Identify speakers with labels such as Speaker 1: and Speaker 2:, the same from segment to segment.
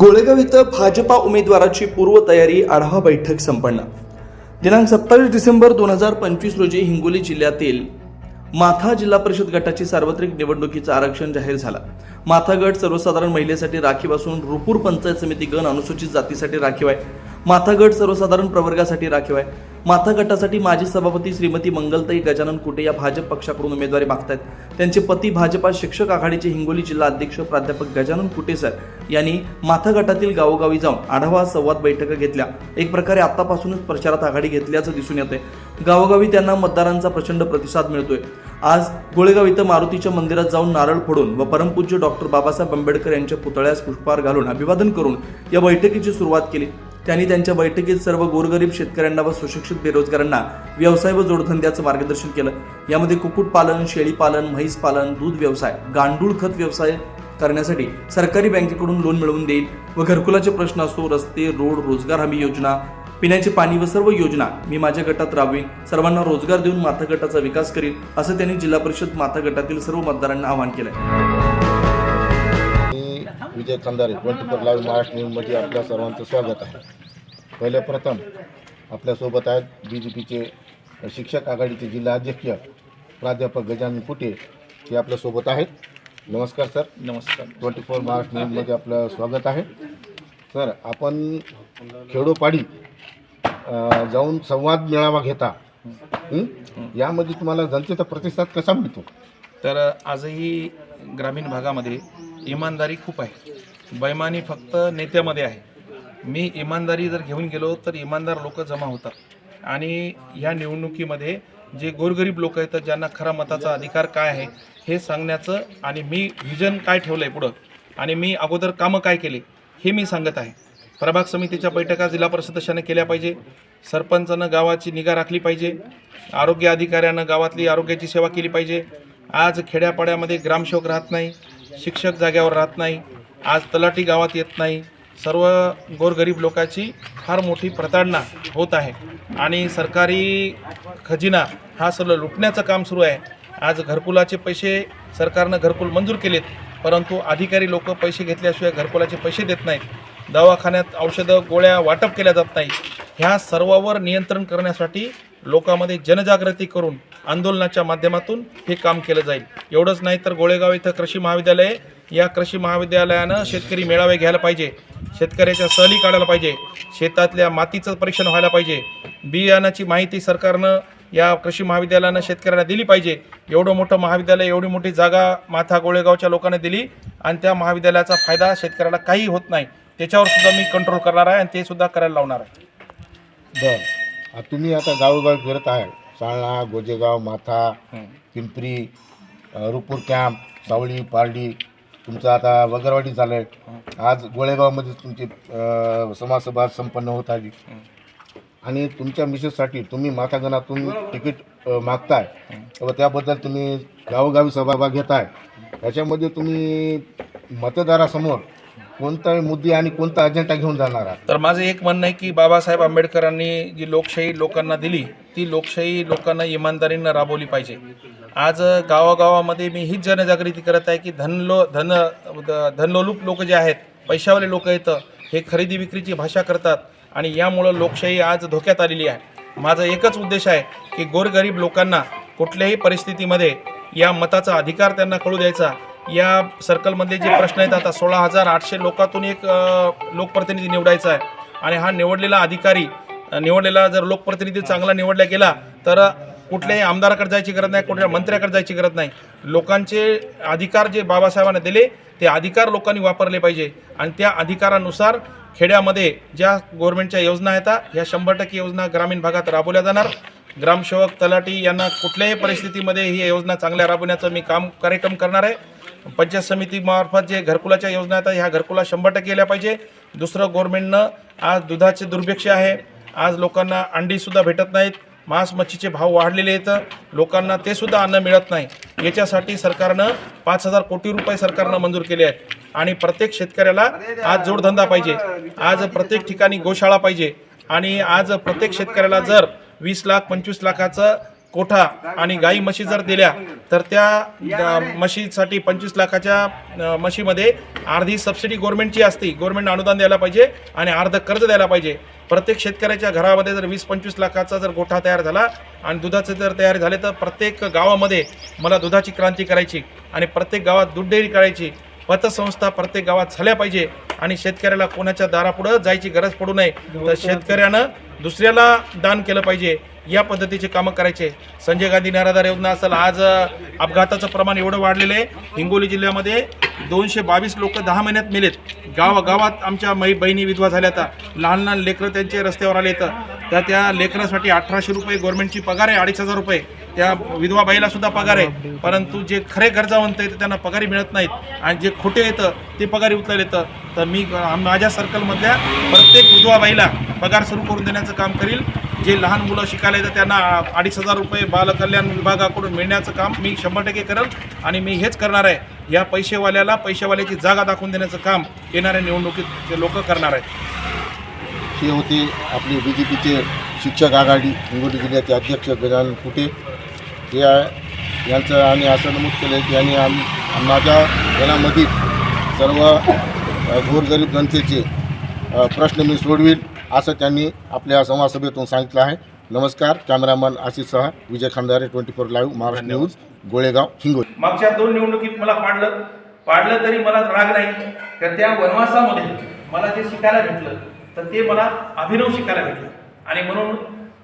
Speaker 1: गोळेगाव इथं भाजपा उमेदवाराची पूर्वतयारी आढावा बैठक संपन्न. दिनांक सत्तावीस डिसेंबर दोन हजार पंचवीस रोजी हिंगोली जिल्ह्यातील माथा जिल्हा परिषद गटाची सार्वत्रिक निवडणुकीचं आरक्षण जाहीर झालं. माथागड सर्वसाधारण महिलेसाठी राखीव असून रुपूर पंचायत समिती गण अनुसूचित जातीसाठी राखीव आहे माथागड सर्वसाधारण प्रवर्गासाठी राखीव आहे माथा गटासाठी माजी सभापती श्रीमती मंगलताई गजानन कुटे या भाजप पक्षाकडून उमेदवारी मागतायत. त्यांचे पती भाजपा शिक्षक आघाडीचे हिंगोली जिल्हा अध्यक्ष प्राध्यापक गजानन कुटे सर यांनी माथा गटातील गावोगावी जाऊन आढावा संवाद बैठका घेतल्या. एक प्रकारे आतापासूनच प्रचारात आघाडी घेतल्याचं दिसून येते गावोगावी त्यांना मतदारांचा प्रचंड प्रतिसाद मिळतोय. आज गोळेगाव इथं मारुतीच्या मंदिरात जाऊन नारळ फोडून व परमपूज्य डॉक्टर बाबासाहेब आंबेडकर यांच्या पुतळ्यास पुष्पहार घालून अभिवादन करून या बैठकीची सुरुवात केली. त्यांनी त्यांच्या बैठकीत सर्व गोरगरीब शेतकऱ्यांना व सुशिक्षित बेरोजगारांना व्यवसाय व जोडधंद्याचं मार्गदर्शन केलं. यामध्ये कुक्कुटपालन शेळीपालन म्हैस पालन दूध व्यवसाय गांडूळ खत व्यवसाय करण्यासाठी सरकारी बँकेकडून लोन मिळवून देईल व घरकुलाचे प्रश्न असो रस्ते रोड रोजगार हमी योजना पिण्याचे पाणी व सर्व योजना मी माझ्या गटात राबवीन. सर्वांना रोजगार देऊन माथा गटाचा विकास करील असं त्यांनी जिल्हा परिषद माथा गटातील सर्व मतदारांना आवाहन केलं
Speaker 2: मी Vijay Khandare twenty four live Maharashtra न्यूजमध्ये आपल्या सर्वांचं स्वागत आहे. पहिले प्रथम आपल्यासोबत आहेत बी जे पीचे शिक्षक आघाडीचे जिल्हा अध्यक्ष प्राध्यापक गजानन कुटे ते आपल्यासोबत आहेत. नमस्कार सर.
Speaker 3: नमस्कार.
Speaker 2: ट्वेंटी फोर महाराष्ट्र न्यूजमध्ये आपलं स्वागत आहे. सर आपण खेडोपाडी जाऊन संवाद मेळावा घेता. यामध्ये तुम्हाला जनतेचा प्रतिसाद कसा मिळतो?
Speaker 3: तर आजही ग्रामीण भागामध्ये इमानदारी खूप आहे. बैमानी फक्त नेत्यामध्ये आहे. मी इमानदारी जर घेऊन गेलो तर इमानदार लोक जमा होतात. आणि ह्या निवडणुकीमध्ये जे गोरगरीब लोक आहेत ज्यांना खरा मताचा अधिकार काय आहे हे सांगण्याचं आणि मी व्हिजन काय ठेवलं आहे पुढं आणि मी अगोदर कामं काय केले हे मी सांगत आहे. प्रभाग समितीच्या बैठका जिल्हा परिषद केल्या पाहिजे. सरपंचानं गावाची निगा राखली पाहिजे. आरोग्य अधिकाऱ्यानं गावातली आरोग्याची सेवा केली पाहिजे. आज खेड्यापाड्यामध्ये ग्रामसेवक राहत नाही शिक्षक जाग्यावर राहत नाही आज तलाठी गावात येत नाही. सर्व गोरगरीब लोकांची फार मोठी प्रताडणा होत आहे. आणि सरकारी खजिना हा सर्व लुटण्याचं काम सुरू आहे. आज घरकुलाचे पैसे सरकारनं घरकुल मंजूर केलेत परंतु अधिकारी लोक पैसे घेतल्याशिवाय घरकुलाचे पैसे देत नाहीत. दवाखान्यात औषधं गोळ्या वाटप केल्या जात नाही. ह्या सर्वावर नियंत्रण करण्यासाठी लोकांमध्ये जनजागृती करून आंदोलनाच्या माध्यमातून हे काम केलं जाईल. एवढंच नाही तर गोळेगाव इथं कृषी महाविद्यालय या कृषी महाविद्यालयानं शेतकरी मेळावे घ्यायला पाहिजे. शेतकऱ्याच्या सहली काढायला पाहिजे. शेतातल्या मातीचं परीक्षण व्हायला पाहिजे. बियाणाची माहिती सरकारनं या कृषी महाविद्यालयानं शेतकऱ्यांना दिली पाहिजे. एवढं मोठं महाविद्यालय एवढी मोठी जागा माथा गोळेगावच्या लोकांना दिली आणि त्या महाविद्यालयाचा फायदा शेतकऱ्याला काही होत नाही. त्याच्यावर सुद्धा मी कंट्रोल करणार आहे आणि ते सुद्धा करायला लावणार आहे.
Speaker 2: बर. तुम्ही आता गावोगावी फिरत आहे. साळणा गोजेगाव माथा पिंपरी अ, रुपूर कॅम्प सावळी पारडी तुमचं आता वगरवाडी झालं आहे आज गोळेगावमध्ये तुमची अ, समाजसभा संपन्न होत आली. आणि तुमच्या मिसेससाठी तुम्ही माथागणातून तिकीट अ, मागताय. व त्याबद्दल तुम्ही गावोगावी सभाभाग घेताय. त्याच्यामध्ये तुम्ही मतदारासमोर कोणता मुद्दे आणि कोणता अजेंडा घेऊन जाणार आहात
Speaker 3: तर माझं एक म्हणणं आहे की बाबासाहेब आंबेडकरांनी जी लोकशाही लोकांना दिली ती लोकशाही लोकांना इमानदारीनं राबवली पाहिजे. आज गावागावामध्ये मी हीच जनजागृती करत आहे की धनलो धन द- धनलोलूप लोक जे आहेत पैशावाले लोक येतं हे खरेदी विक्रीची भाषा करतात आणि यामुळं लोकशाही आज धोक्यात आलेली आहे. माझा एकच उद्देश आहे की गोरगरीब लोकांना कुठल्याही परिस्थितीमध्ये या मताचा अधिकार त्यांना कळू द्यायचा. या सर्कलमधले जे प्रश्न आहेत आता सोळा हजार आठशे लोकातून एक लोकप्रतिनिधी निवडायचा आहे. आणि हा निवडलेला अधिकारी निवडलेला जर लोकप्रतिनिधी चांगला निवडला गेला तर कुठल्याही आमदाराकडे जायची गरज नाही कुठल्या मंत्र्याकडे जायची गरज नाही. लोकांचे अधिकार जे बाबासाहेबांना दिले ते अधिकार लोकांनी वापरले पाहिजे. आणि त्या अधिकारानुसार खेड्यामध्ये ज्या गव्हर्नमेंटच्या योजना आहेत ह्या शंभर टक्के योजना ग्रामीण भागात राबवल्या जाणार. ग्रामसेवक तलाठी यांना कुठल्याही परिस्थितीमध्ये ही योजना चांगल्या राबवण्याचं मी काम कार्यक्रम करणार आहे. पंचायत समितीमार्फत जे घरकुलाच्या योजना आहेत ह्या घरकुला शंभर टक्के केल्या पाहिजे. दुसरं गव्हर्मेंटनं आज दुधाचे दुर्भिक्ष आहे. आज लोकांना अंडीसुद्धा भेटत नाहीत. मांस मच्छीचे भाव वाढलेले आहेत. लोकांना ते सुद्धा अन्न मिळत नाही. याच्यासाठी सरकारनं पाच हजार कोटी रुपये सरकारनं मंजूर केले आहेत. आणि प्रत्येक शेतकऱ्याला आज जोडधंदा पाहिजे. आज प्रत्येक ठिकाणी गोशाळा पाहिजे. आणि आज प्रत्येक शेतकऱ्याला जर वीस लाख पंचवीस लाखाचं कोठा आणि गाई म्हशी जर दिल्या तर त्या म्हशीसाठी पंचवीस लाखाच्या म्हशीमध्ये अर्धी सबसिडी गव्हर्नमेंटची असते. गव्हर्नमेंट अनुदान द्यायला पाहिजे आणि अर्ध कर्ज द्यायला पाहिजे. प्रत्येक शेतकऱ्याच्या घरामध्ये जर वीस पंचवीस लाखाचा जर गोठा तयार झाला आणि दुधाचे जर तयार झाले तर प्रत्येक गावामध्ये मला दुधाची क्रांती करायची आणि प्रत्येक गावात दूध डेअरी करायची. पतसंस्था प्रत्येक गावात झाल्या पाहिजे आणि शेतकऱ्याला कोणाच्या दारापुढं जायची गरज पडू नये. तर शेतकऱ्यानं दुसऱ्याला दान केलं पाहिजे. या पद्धतीचे कामं करायचे. संजय गांधी निराधार योजना असेल आज अपघाताचं प्रमाण एवढं वाढलेलं आहे. हिंगोली जिल्ह्यामध्ये दोनशे बावीस लोक दहा महिन्यात मेलेत. गावागावात आमच्या मै बहिणी विधवा झाल्या आता. लहान लहान लेकरं त्यांचे रस्त्यावर आले तर त्या त्या लेकरासाठी अठराशे रुपये गव्हर्नमेंटची पगार आहे अडीच हजार रुपये. त्या विधवा बाईला सुद्धा पगार आहे. परंतु जे खरे गरजावंत आहेत त्यांना पगारी मिळत नाहीत. आणि जे खोटे येतं ते पगारी उचलायला येतं तर मी माझ्या सर्कलमधल्या प्रत्येक विधवा बाईला पगार सुरू करून देण्याचं काम करील. जे लहान मुलं शिकायला येतं त्यांना अडीच हजार रुपये बालकल्याण विभागाकडून मिळण्याचं काम मी शंभर टक्के करेल आणि मी हेच करणार आहे. या पैसेवाल्याला पैसेवाल्याची जागा दाखवून देण्याचं काम येणाऱ्या निवडणुकीत लोक करणार आहेत.
Speaker 2: हे होते आपले बी जे पीचे शिक्षक आघाडी हिंगोली जिल्ह्याचे अध्यक्ष गजानन कुटे. हे आहे यांचं आणि असं नमूद केलं की यांनी आम्ही माझ्या घरामधील सर्व गोरगरीब जनतेचे प्रश्न मी सोडवील असं त्यांनी आपल्या संवाद सभेतून सांगितलं आहे. नमस्कार कॅमेरामन आशिष सहा Vijay Khandare twenty four live Maharashtra news Golegaon Hingoli.
Speaker 3: मागच्या दोन निवडणुकीत मला पाडलं. पाडलं तरी मला राग नाही. तर त्या वनवासामध्ये मला जे शिकायला भेटलं तर ते मला अभिनव शिकायला भेटलं. आणि म्हणून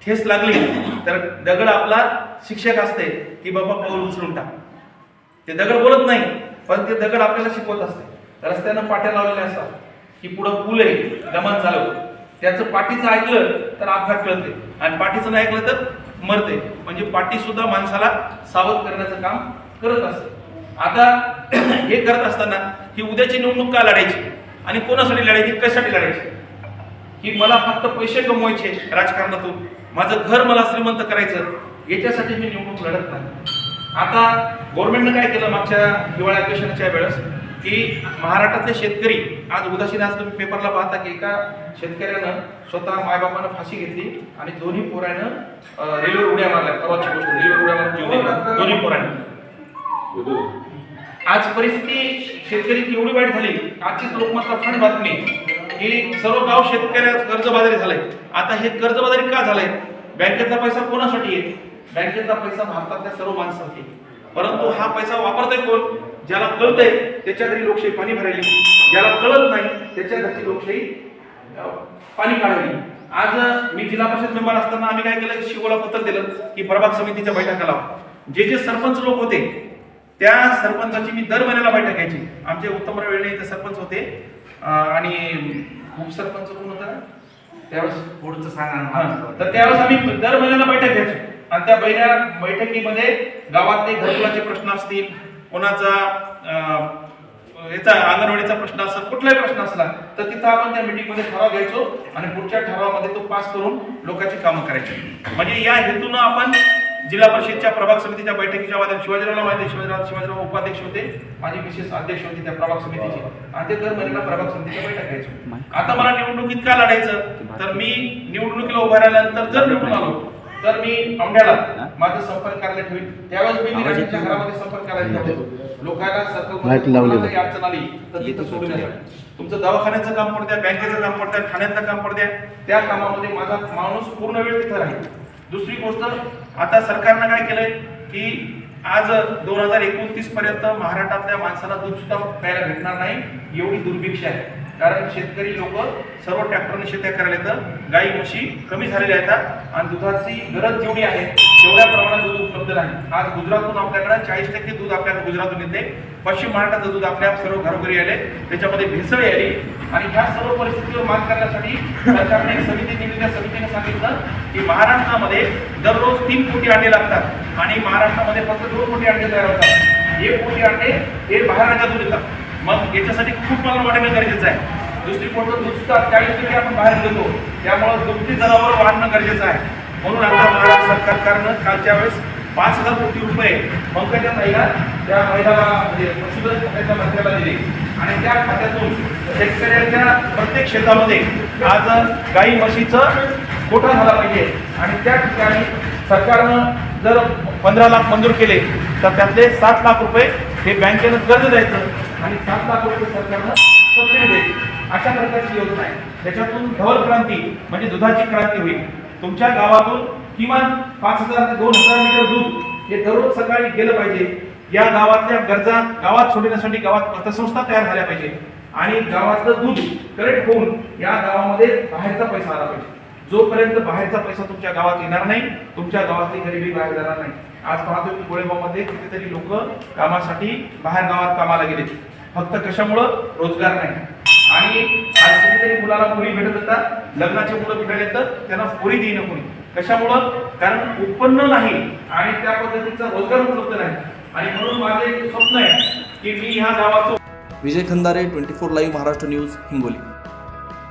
Speaker 3: ठेस लागली. तर दगड आपला शिक्षक असते की बाबा पाऊल उचलून टाक. ते दगड बोलत नाही पण ते दगड आपल्याला शिकवत असते. रस्त्यानं पाट्या लावलेल्या असतात की पुढं पूल आहे गमन झालं. त्याचं पाठीचं ऐकलं तर अपघात कळते आणि पाठीचं नाही ऐकलं तर मरते. म्हणजे पाठी सुद्धा माणसाला सावध करण्याचं काम करत असते. आता हे करत असताना ही उद्याची निवडणूक का लढायची? आणि कोणासाठी लढायची? कशासाठी लढायची? की मला फक्त पैसे कमवायचे राजकारणातून. माझं घर मला श्रीमंत करायचं. याच्यासाठी मी निवडणूक लढत नाही. आता गव्हर्नमेंटनं काय केलं मागच्या हिवाळ्या अधिवेशनाच्या वेळेस? की महाराष्ट्रातले शेतकरी आज उदासीन आज तुम्ही पेपरला पाहता की एका शेतकऱ्यानं स्वतः मायबापानं फाशी घेतली आणि दोन्ही पोरानं रेल्वे रेल्वेवर उड्या मारल्या. परवाची गोष्ट रेल्वेवर उड्या मारून जीव दोन्ही पोरांनी आज परिस्थिती शेतकरी एवढी वाईट झाली. आजचीच लोकमतला फंड बातमी की सर्व गाव शेतकऱ्या कर्जबाजारी झालंय. आता हे कर्जबाजारी का झालंय? बँकेचा पैसा कोणासाठी आहे? बँकेचा पैसा भारतातल्या सर्व माणसासाठी आहे. परंतु हा पैसा वापरतोय कोण? ज्याला कळतंय त्याच्या घरी लोकशाही पाणी भरायली. ज्याला कळत नाही त्याच्या घरची लोकशाही पाणी काढावी आज मी जिल्हा परिषद मेंबर असताना आम्ही काय केलं? शिवोला पत्र दिलं की प्रभाग समितीच्या बैठका लावा जे जे सरपंच लोक होते त्या सरपंचाची मी दर महिन्याला बैठक घ्यायची. आमचे उत्तमराव वेळणे इथे सरपंच होते. आणि उपसरपंच कोण होता? त्यावेळेस
Speaker 4: पुढचं सांगा.
Speaker 3: तर त्यावेळेस आम्ही दर महिन्याला बैठक घ्यायचो. आणि त्या बैठ्या बैठकीमध्ये गावातले घरकुलाचे प्रश्न असतील कोणाचा याचा अंगणवाडीचा प्रश्न असेल कुठलाही प्रश्न असला तर तिथं आपण त्या मीटिंगमध्ये ठराव घ्यायचो आणि पुढच्या ठरावामध्ये तो पास करून लोकांची कामं करायची. म्हणजे या हेतूनं आपण जिल्हा परिषदच्या प्रभाग समितीच्या बैठकीच्या माध्यमात शिवाजीरावला माहिती शिवाजीराव शिवाजीराव उपाध्यक्ष होते माझी विशेष अध्यक्ष होते त्या प्रभाग समितीची. आणि ते दर महिन्याला प्रभाग समितीच्या बैठक घ्यायचो. आता मला निवडणुकीत का लढायचं? तर मी निवडणुकीला उभा राहिल्यानंतर जर निवडून आलो तर मी औंढ्याला माझं संपर्क कार्यालय ठेवीन त्यावेळेस मी निराशाच्या घरामध्ये संपर्क कार्यालय ठेवतो लोकांना. काही अडचण आली तर तिथं सोडून द्या. तुमचं दवाखान्याचं काम पडू द्या बँकेचं काम पडू द्या ठाण्याचं काम पडू द्या त्या कामामध्ये माझा माणूस पूर्ण वेळ तिथं राहील. दुसरी गोष्ट आता सरकारनं काय केलंय की आज दोन हजार एकोणतीस पर्यंत महाराष्ट्रातल्या माणसाला दूध सुद्धा प्यायला भेटणार नाही एवढी दुर्भिक्ष आहे. कारण शेतकरी लोक सर्व ट्रॅक्टरने शेत्या करायला येतं गाई म्हशी कमी झालेल्या आहेत आणि दुधाची गरज जेवढी आहे तेवढ्या प्रमाणात दूध उपलब्ध नाही. आज गुजरातून आपल्याकडे चाळीस टक्के दूध आपल्याला गुजरातून येते. पश्चिम महाराष्ट्राचं दूध आपल्या सर्व घरोघरी आले. त्याच्यामध्ये भेसळ आली आणि ह्या सर्व परिस्थितीवर मात करण्यासाठी सरकारने एक समिती नेमली. त्या समितीने सांगितलं की महाराष्ट्रामध्ये दररोज तीन कोटी अंडे लागतात. आणि महाराष्ट्रामध्ये फक्त दोन कोटी अंडे तयार होतात. एक कोटी अंडे हे महाराष्ट्रातून येतात. मग याच्यासाठी खूप मला वाढणं गरजेचं आहे. दुसरी गोष्ट दुसतात त्या चाळीस आपण बाहेर देतो त्यामुळे दुभती जनावर वाढणं गरजेचं आहे. म्हणून आता महाराष्ट्र सरकारनं कालच्या वेळेस पाच हजार कोटी रुपये पंकजा महिला त्या महिलाला म्हणजे पशुधन खात्याच्या मंत्र्याला दिले. आणि त्या खात्यातून शेतकऱ्याच्या प्रत्येक शेतामध्ये आज गाई म्हशीचं कोठा झाला पाहिजे. आणि त्या ठिकाणी सरकारनं जर पंधरा लाख मंजूर केले तर त्यातले सात लाख रुपये हे बँकेनं कर्ज द्यायचं. आणि सात लाख रुपये सरकारनं सबसिडी द्यायची अशा प्रकारची योजना आहे. त्याच्यातून धवल क्रांती म्हणजे दुधाची क्रांती होईल. तुमच्या गावातून किमान पाच हजार ते दोन हजार लिटर दूध हे दररोज सकाळी गेलं पाहिजे. या गावातल्या गरजा गावात सोडण्यासाठी गावात पतसंस्था तयार झाल्या पाहिजे. आणि गावातलं दूध करेक्ट होऊन या गावामध्ये बाहेरचा पैसा आला पाहिजे. जोपर्यंत बाहेरचा पैसा तुमच्या गावात येणार नाही तुमच्या गावातली गरिबी बाहेर जाणार नाही. आज पाहतो की गोळेगावमध्ये कितीतरी लोक कामासाठी बाहेर गावात कामाला गेले फक्त कशामुळं? रोजगार नाही. आणि आज कितीतरी मुलाला मुली भेटत असतात. लग्नाचे मुलं भेटायला तर त्यांना पोरी देईन कोणी. कशामुळं? कारण उत्पन्न नाही आणि त्या पद्धतीचा रोजगार उपलब्ध नाही. आणि म्हणून माझं एक स्वप्न आहे की मी ह्या गावाचं
Speaker 1: Vijay Khandare twenty four live Maharashtra news Hingoli.